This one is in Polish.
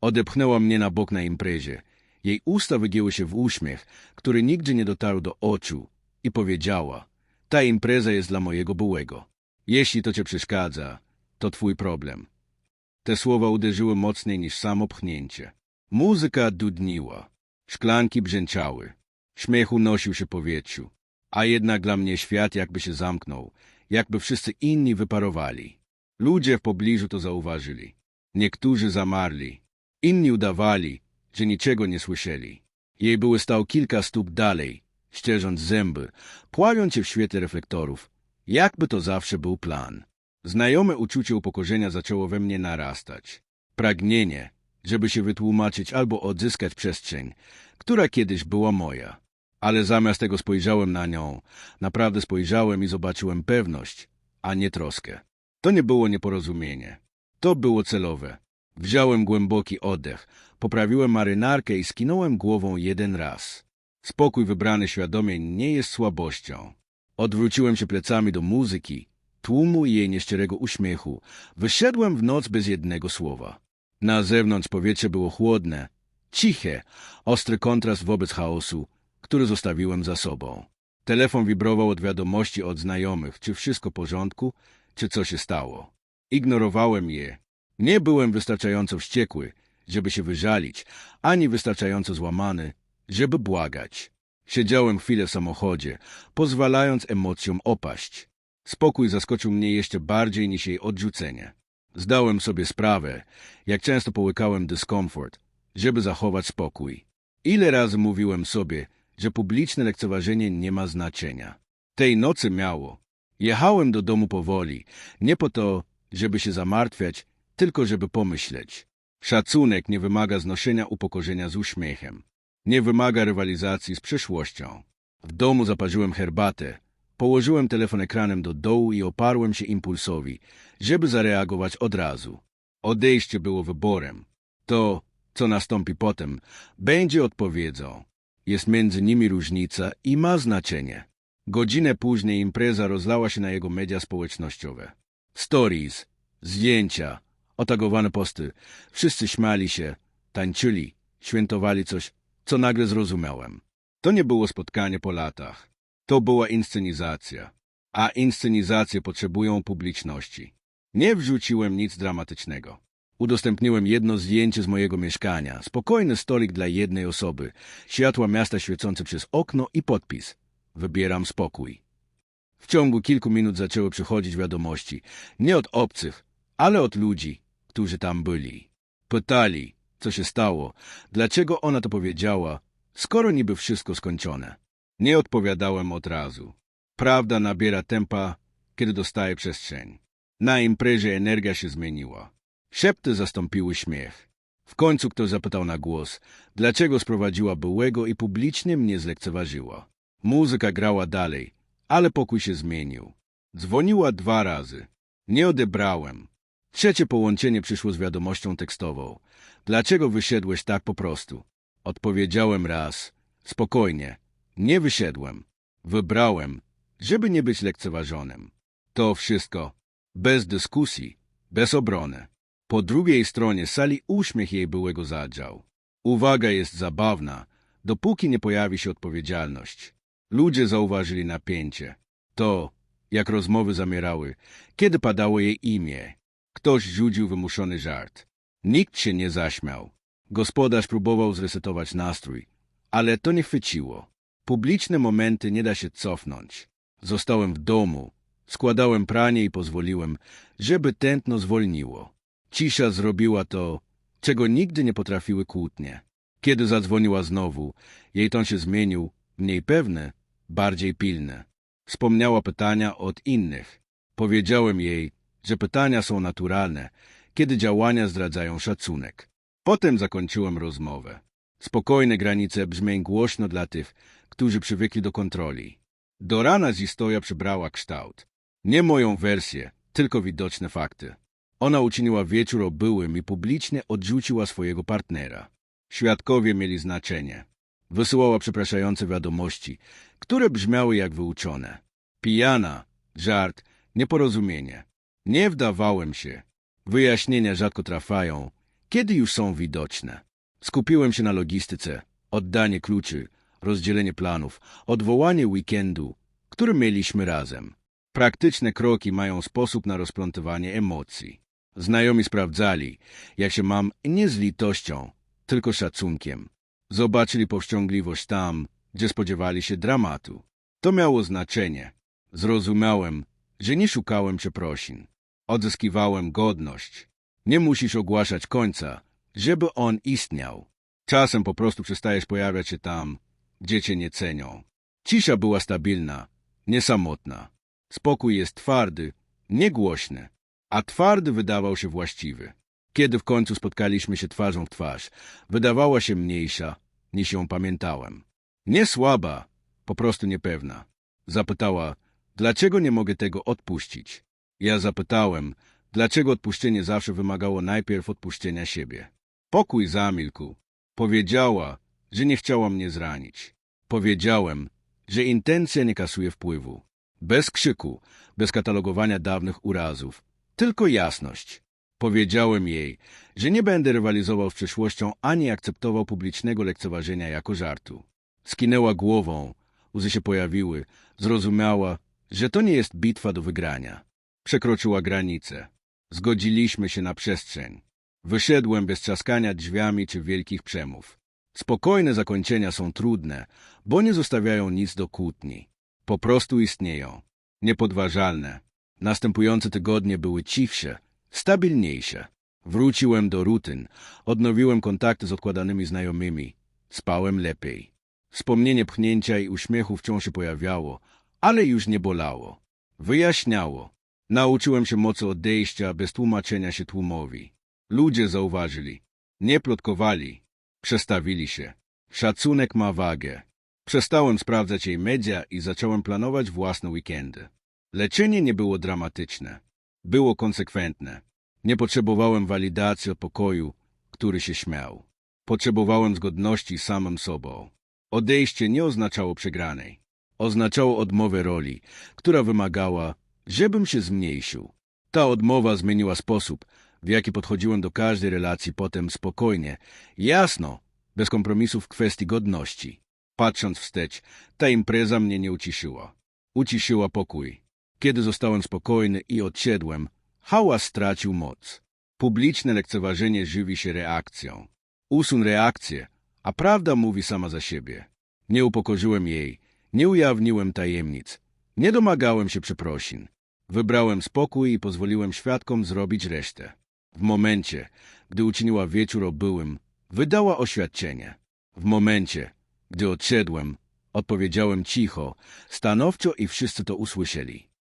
Odepchnęła mnie na bok na imprezie. Jej usta wygięły się w uśmiech, który nigdy nie dotarł do oczu i powiedziała Ta impreza jest dla mojego byłego. Jeśli to cię przeszkadza, to twój problem. Te słowa uderzyły mocniej niż samo pchnięcie. Muzyka dudniła. Szklanki brzęczały. Śmiech unosił się powietrzu. A jednak dla mnie świat jakby się zamknął, jakby wszyscy inni wyparowali. Ludzie w pobliżu to zauważyli. Niektórzy zamarli. Inni udawali, że niczego nie słyszeli. Jej były stał kilka stóp dalej, ścierząc zęby, pławiąc się w świetle reflektorów. Jakby to zawsze był plan. Znajome uczucie upokorzenia zaczęło we mnie narastać. Pragnienie, żeby się wytłumaczyć albo odzyskać przestrzeń, która kiedyś była moja. Ale zamiast tego spojrzałem na nią, naprawdę spojrzałem i zobaczyłem pewność, a nie troskę. To nie było nieporozumienie. To było celowe. Wziąłem głęboki oddech, poprawiłem marynarkę i skinąłem głową jeden raz. Spokój wybrany świadomie nie jest słabością. Odwróciłem się plecami do muzyki, tłumu i jej nieszczerego uśmiechu. Wyszedłem w noc bez jednego słowa. Na zewnątrz powietrze było chłodne, ciche, ostry kontrast wobec chaosu, który zostawiłem za sobą. Telefon wibrował od wiadomości od znajomych, czy wszystko w porządku, czy co się stało. Ignorowałem je. Nie byłem wystarczająco wściekły, żeby się wyżalić, ani wystarczająco złamany, żeby błagać. Siedziałem chwilę w samochodzie, pozwalając emocjom opaść. Spokój zaskoczył mnie jeszcze bardziej niż jej odrzucenie. Zdałem sobie sprawę, jak często połykałem dyskomfort, żeby zachować spokój. Ile razy mówiłem sobie, że publiczne lekceważenie nie ma znaczenia. Tej nocy miało. Jechałem do domu powoli, nie po to, żeby się zamartwiać, tylko żeby pomyśleć. Szacunek nie wymaga znoszenia upokorzenia z uśmiechem. Nie wymaga rywalizacji z przyszłością. W domu zaparzyłem herbatę, położyłem telefon ekranem do dołu i oparłem się impulsowi, żeby zareagować od razu. Odejście było wyborem. To, co nastąpi potem, będzie odpowiedzią. Jest między nimi różnica i ma znaczenie. Godzinę później impreza rozlała się na jego media społecznościowe. Stories, zdjęcia, otagowane posty. Wszyscy śmiali się, tańczyli, świętowali coś, co nagle zrozumiałem. To nie było spotkanie po latach. To była inscenizacja. A inscenizacje potrzebują publiczności. Nie wrzuciłem nic dramatycznego. Udostępniłem jedno zdjęcie z mojego mieszkania, spokojny stolik dla jednej osoby, światła miasta świecące przez okno i podpis. Wybieram spokój. W ciągu kilku minut zaczęły przychodzić wiadomości. Nie od obcych, ale od ludzi, którzy tam byli. Pytali, co się stało, dlaczego ona to powiedziała, skoro niby wszystko skończone. Nie odpowiadałem od razu. Prawda nabiera tempa, kiedy dostaje przestrzeń. Na imprezie energia się zmieniła. Szepty zastąpiły śmiech. W końcu ktoś zapytał na głos, dlaczego sprowadziła byłego i publicznie mnie zlekceważyła. Muzyka grała dalej, ale pokój się zmienił. Dzwoniła dwa razy. Nie odebrałem. Trzecie połączenie przyszło z wiadomością tekstową. Dlaczego wysiedłeś tak po prostu? Odpowiedziałem raz. Spokojnie. Nie wysiedłem. Wybrałem, żeby nie być lekceważonym. To wszystko. Bez dyskusji, bez obrony. Po drugiej stronie sali uśmiech jej byłego zadrzał. Uwaga jest zabawna, dopóki nie pojawi się odpowiedzialność. Ludzie zauważyli napięcie. To, jak rozmowy zamierały, kiedy padało jej imię. Ktoś rzucił wymuszony żart. Nikt się nie zaśmiał. Gospodarz próbował zresetować nastrój, ale to nie chwyciło. Publiczne momenty nie da się cofnąć. Zostałem w domu, składałem pranie i pozwoliłem, żeby tętno zwolniło. Cisza zrobiła to, czego nigdy nie potrafiły kłótnie. Kiedy zadzwoniła znowu, jej ton się zmienił, mniej pewny, bardziej pilny. Wspomniała pytania od innych. Powiedziałem jej, że pytania są naturalne, kiedy działania zdradzają szacunek. Potem zakończyłem rozmowę. Spokojne granice brzmień głośno dla tych, którzy przywykli do kontroli. Do rana historia przybrała kształt. Nie moją wersję, tylko widoczne fakty. Ona uczyniła wieczór obyłym i publicznie odrzuciła swojego partnera. Świadkowie mieli znaczenie. Wysyłała przepraszające wiadomości, które brzmiały jak wyuczone. Pijana, żart, nieporozumienie. Nie wdawałem się. Wyjaśnienia rzadko trafiają, kiedy już są widoczne. Skupiłem się na logistyce, oddanie kluczy, rozdzielenie planów, odwołanie weekendu, który mieliśmy razem. Praktyczne kroki mają sposób na rozplątywanie emocji. Znajomi sprawdzali, jak się mam nie z litością, tylko szacunkiem. Zobaczyli powściągliwość tam, gdzie spodziewali się dramatu. To miało znaczenie. Zrozumiałem, że nie szukałem przeprosin. Odzyskiwałem godność. Nie musisz ogłaszać końca, żeby on istniał. Czasem po prostu przestajesz pojawiać się tam, gdzie cię nie cenią. Cisza była stabilna, niesamotna. Spokój jest twardy, niegłośny, a twardy wydawał się właściwy. Kiedy w końcu spotkaliśmy się twarzą w twarz, wydawała się mniejsza, niż ją pamiętałem. Nie słaba, po prostu niepewna. Zapytała, dlaczego nie mogę tego odpuścić. Ja zapytałem, dlaczego odpuszczenie zawsze wymagało najpierw odpuszczenia siebie. Pokój zamilkł. Powiedziała, że nie chciała mnie zranić. Powiedziałem, że intencja nie kasuje wpływu. Bez krzyku, bez katalogowania dawnych urazów, tylko jasność. Powiedziałem jej, że nie będę rywalizował z przeszłością ani akceptował publicznego lekceważenia jako żartu. Skinęła głową, łzy się pojawiły, zrozumiała, że to nie jest bitwa do wygrania. Przekroczyła granicę. Zgodziliśmy się na przestrzeń. Wyszedłem bez trzaskania drzwiami czy wielkich przemów. Spokojne zakończenia są trudne, bo nie zostawiają nic do kłótni. Po prostu istnieją. Niepodważalne. Następujące tygodnie były cichsze, stabilniejsze. Wróciłem do rutyn, odnowiłem kontakty z odkładanymi znajomymi. Spałem lepiej. Wspomnienie pchnięcia i uśmiechu wciąż się pojawiało, ale już nie bolało. Wyjaśniało. Nauczyłem się mocy odejścia bez tłumaczenia się tłumowi. Ludzie zauważyli. Nie plotkowali. Przestawili się. Szacunek ma wagę. Przestałem sprawdzać jej media i zacząłem planować własne weekendy. Leczenie nie było dramatyczne. Było konsekwentne. Nie potrzebowałem walidacji od pokoju, który się śmiał. Potrzebowałem zgodności z samym sobą. Odejście nie oznaczało przegranej. Oznaczało odmowę roli, która wymagała, żebym się zmniejszył. Ta odmowa zmieniła sposób, w jaki podchodziłem do każdej relacji potem spokojnie, jasno, bez kompromisów w kwestii godności. Patrząc wstecz, ta impreza mnie nie uciszyła. Uciszyła pokój. Kiedy zostałem spokojny i odsiedłem, hałas stracił moc. Publiczne lekceważenie żywi się reakcją. Usuń reakcję, a prawda mówi sama za siebie. Nie upokorzyłem jej, nie ujawniłem tajemnic, nie domagałem się przeprosin. Wybrałem spokój i pozwoliłem świadkom zrobić resztę. W momencie, gdy uczyniła wieczór obyłym, wydała oświadczenie. W momencie, gdy odszedłem, odpowiedziałem cicho, stanowczo i wszyscy to usłyszeli.